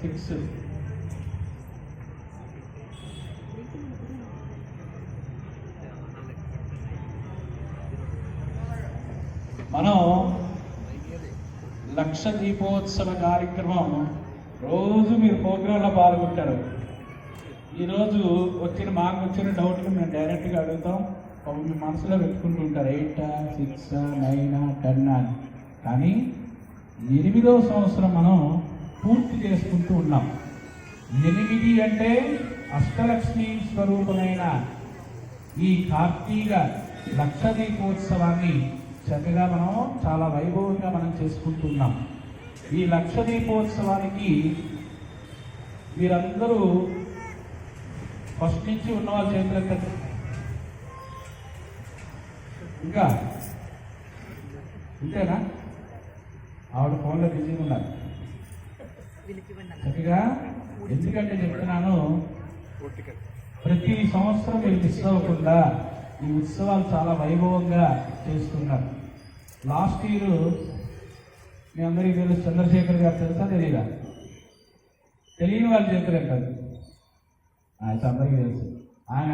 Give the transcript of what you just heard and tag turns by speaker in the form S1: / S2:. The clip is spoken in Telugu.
S1: సిక్స్ మనం లక్ష దీపోత్సవ కార్యక్రమం రోజు మీరు ప్రోగ్రాంలో పాల్గొంటారు. ఈరోజు వచ్చిన మాకు వచ్చిన డౌట్లు మేము డైరెక్ట్గా అడుగుతాం. మీ మనసులో పెట్టుకుంటూ ఉంటారు. ఎయిట్ సిక్స్ నైన్ టెన్ అని. కానీ ఎనిమిదో సంవత్సరం మనం పూర్తి చేసుకుంటూ ఉన్నాం. ఎనిమిది అంటే అష్టలక్ష్మి స్వరూపమైన ఈ కార్తీక లక్ష దీపోత్సవాన్ని చక్కగా మనం చాలా వైభవంగా మనం చేసుకుంటున్నాం ఈ లక్ష దీపోత్సవానికి మీరందరూ ఫస్ట్ నుంచి ఉన్న వాళ్ళ చేతులు ఇంకా? ఇంతేనా? ఆవిడ ఫోన్లో బిజీగా ఉన్నారు చక్కగా ఎందుకంటే చెప్తున్నాను ప్రతి సంవత్సరం మీరు మిస్ అవ్వకుండా ఈ ఉత్సవాలు చాలా వైభవంగా చేస్తున్నారు. లాస్ట్ ఇయర్ మీ అందరికీ తెలుసు చంద్రశేఖర్ గారు తెలుసా తెలియదా తెలియని వాళ్ళు చెప్పారంటారు అందరికీ తెలుసు. ఆయన